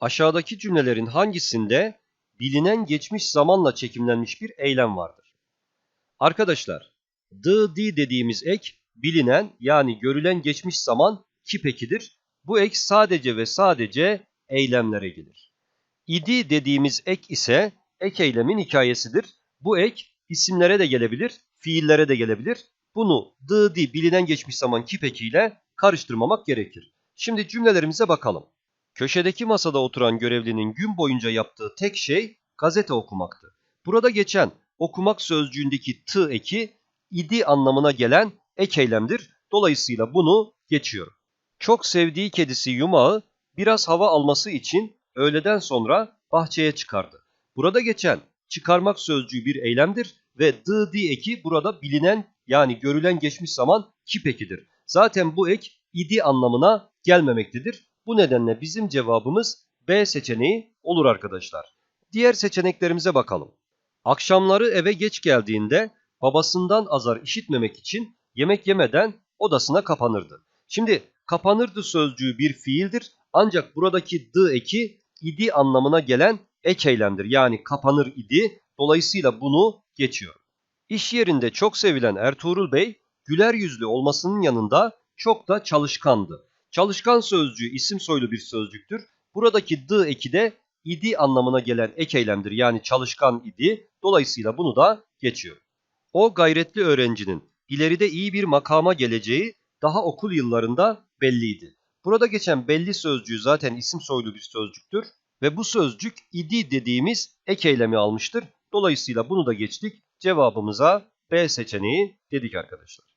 Aşağıdaki cümlelerin hangisinde bilinen geçmiş zamanla çekimlenmiş bir eylem vardır? Arkadaşlar, the, di dediğimiz ek bilinen yani görülen geçmiş zaman ki pekidir. Bu ek sadece ve sadece eylemlere gelir. İdi dediğimiz ek ise ek eylemin hikayesidir. Bu ek isimlere de gelebilir, fiillere de gelebilir. Bunu the, di bilinen geçmiş zaman ki pekiyle karıştırmamak gerekir. Şimdi cümlelerimize bakalım. Köşedeki masada oturan görevlinin gün boyunca yaptığı tek şey gazete okumaktı. Burada geçen okumak sözcüğündeki t eki idi anlamına gelen ek eylemdir. Dolayısıyla bunu geçiyorum. Çok sevdiği kedisi yumağı biraz hava alması için öğleden sonra bahçeye çıkardı. Burada geçen çıkarmak sözcüğü bir eylemdir ve the di eki burada bilinen yani görülen geçmiş zaman kip ekidir. Zaten bu ek idi anlamına gelmemektedir. Bu nedenle bizim cevabımız B seçeneği olur arkadaşlar. Diğer seçeneklerimize bakalım. Akşamları eve geç geldiğinde babasından azar işitmemek için yemek yemeden odasına kapanırdı. Şimdi kapanırdı sözcüğü bir fiildir ancak buradaki the eki idi anlamına gelen ek eylemdir. Yani kapanır idi. Dolayısıyla bunu geçiyor. İş yerinde çok sevilen Ertuğrul Bey güler yüzlü olmasının yanında çok da çalışkandı. Çalışkan sözcüğü isim soylu bir sözcüktür. Buradaki the eki de idi anlamına gelen ek eylemdir. Yani çalışkan idi. Dolayısıyla bunu da geçiyor. O gayretli öğrencinin ileride iyi bir makama geleceği daha okul yıllarında belliydi. Burada geçen belli sözcüğü zaten isim soylu bir sözcüktür ve bu sözcük idi dediğimiz ek eylemi almıştır. Dolayısıyla bunu da geçtik. Cevabımıza B seçeneği dedik arkadaşlar.